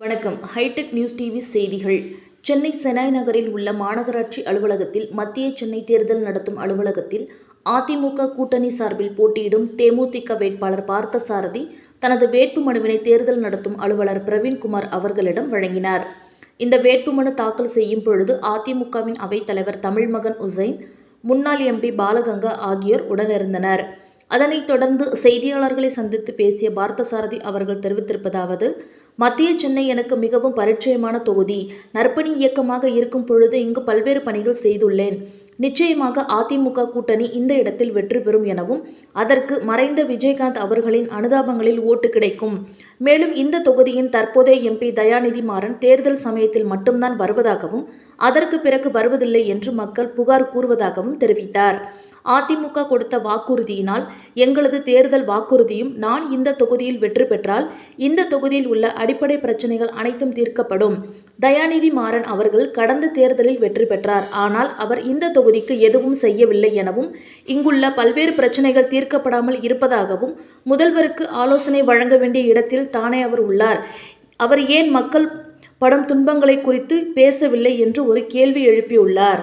வணக்கம். Hitech news TV செய்திகள். சென்னை செனாய் நகரில் உள்ள மாநகராட்சி அலுவலகத்தில் மத்திய சென்னை தேர்தல் நடத்தும் அலுவலகத்தில் அதிமுக கூட்டணி சார்பில் போட்டியிடும் தேமுதிக வேட்பாளர் பார்த்தசாரதி தனது வேட்பு மனுவினை தேர்தல் நடத்தும் அலுவலர் பிரவீன்குமார் அவர்களிடம் வழங்கினார். இந்த வேட்புமனு தாக்கல் செய்யும் பொழுது அதிமுகவின் அவைத்தலைவர் தமிழ்மகன் உசைன் முன்னாள் எம்பி பாலகங்கா ஆகியோர் உடனிருந்தனர். அதனைத் தொடர்ந்து செய்தியாளர்களை சந்தித்து பேசிய பார்த்தசாரதி அவர்கள் தெரிவித்திருப்பதாவது மத்திய சென்னை எனக்கு மிகவும் பரிச்சயமான தொகுதி. நற்பணி இயக்கமாக இருக்கும் பொழுது இங்கு பல்வேறு பணிகள் செய்துள்ளேன். நிச்சயமாக அதிமுக கூட்டணி இந்த இடத்தில் வெற்றி பெறும் எனவும் அதற்கு மறைந்த விஜயகாந்த் அவர்களின் அனுதாபங்களில் ஓட்டு கிடைக்கும். மேலும் இந்த தொகுதியின் தற்போதைய எம்பி தயாநிதி மாறன் தேர்தல் சமயத்தில் மட்டும்தான் வருவதாகவும் அதற்கு பிறகு வருவதில்லை என்று மக்கள் புகார் கூறுவதாகவும் தெரிவித்தார். அதிமுக கொடுத்த வாக்குறுதியினால் எங்களது தேர்தல் வாக்குறுதியும் நான் இந்த தொகுதியில் வெற்றி பெற்றால் இந்த தொகுதியில் உள்ள அடிப்படை பிரச்சனைகள் அனைத்தும் தீர்க்கப்படும். தயாநிதி மாறன் அவர்கள் கடந்த தேர்தலில் வெற்றி பெற்றார். ஆனால் அவர் இந்த தொகுதிக்கு எதுவும் செய்யவில்லை எனவும் இங்குள்ள பல்வேறு பிரச்சனைகள் தீர்க்கப்படாமல் இருப்பதாகவும் முதல்வருக்கு ஆலோசனை வழங்க வேண்டிய இடத்தில் தானே அவர் உள்ளார். அவர் ஏன் மக்கள் படும் துன்பங்களை குறித்து பேசவில்லை என்று ஒரு கேள்வி எழுப்பியுள்ளார்.